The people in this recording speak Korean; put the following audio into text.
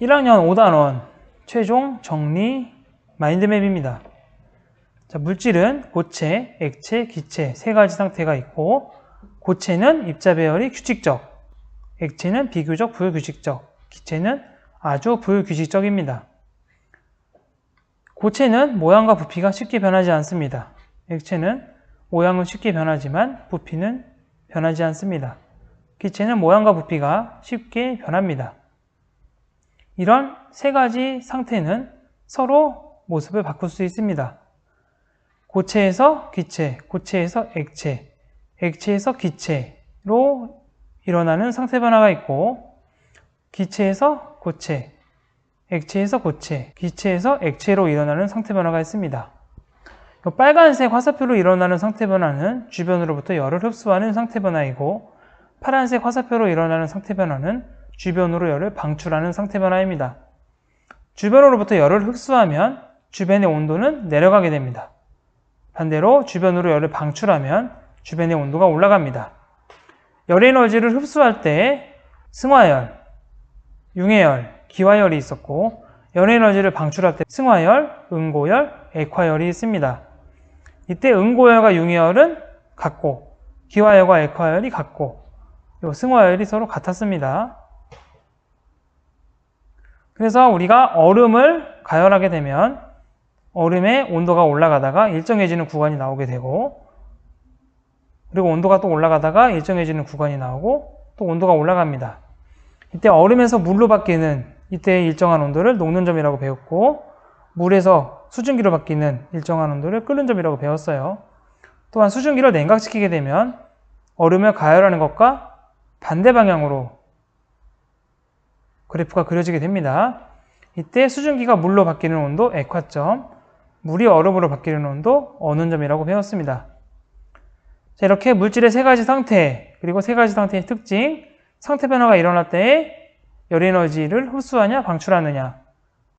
1학년 5단원 최종 정리 마인드맵입니다. 자, 물질은 고체, 액체, 기체 세 가지 상태가 있고 고체는 입자 배열이 규칙적, 액체는 비교적 불규칙적, 기체는 아주 불규칙적입니다. 고체는 모양과 부피가 쉽게 변하지 않습니다. 액체는 모양은 쉽게 변하지만 부피는 변하지 않습니다. 기체는 모양과 부피가 쉽게 변합니다. 이런 세 가지 상태는 서로 모습을 바꿀 수 있습니다. 고체에서 기체, 고체에서 액체, 액체에서 기체로 일어나는 상태 변화가 있고 기체에서 고체, 액체에서 고체, 기체에서 액체로 일어나는 상태 변화가 있습니다. 이 빨간색 화살표로 일어나는 상태 변화는 주변으로부터 열을 흡수하는 상태 변화이고 파란색 화살표로 일어나는 상태 변화는 주변으로 열을 방출하는 상태 변화입니다. 주변으로부터 열을 흡수하면 주변의 온도는 내려가게 됩니다. 반대로 주변으로 열을 방출하면 주변의 온도가 올라갑니다. 열 에너지를 흡수할 때 승화열, 융해열, 기화열이 있었고 열 에너지를 방출할 때 승화열, 응고열, 액화열이 있습니다. 이때 응고열과 융해열은 같고 기화열과 액화열이 같고 요 승화열이 서로 같았습니다. 그래서 우리가 얼음을 가열하게 되면 얼음의 온도가 올라가다가 일정해지는 구간이 나오게 되고 그리고 온도가 또 올라가다가 일정해지는 구간이 나오고 또 온도가 올라갑니다. 이때 얼음에서 물로 바뀌는 이때 일정한 온도를 녹는 점이라고 배웠고 물에서 수증기로 바뀌는 일정한 온도를 끓는 점이라고 배웠어요. 또한 수증기를 냉각시키게 되면 얼음을 가열하는 것과 반대 방향으로 그래프가 그려지게 됩니다. 이때 수증기가 물로 바뀌는 온도 액화점, 물이 얼음으로 바뀌는 온도 어는 점이라고 배웠습니다. 자, 이렇게 물질의 세 가지 상태, 그리고 세 가지 상태의 특징, 상태 변화가 일어날 때에 열 에너지를 흡수하냐, 방출하느냐,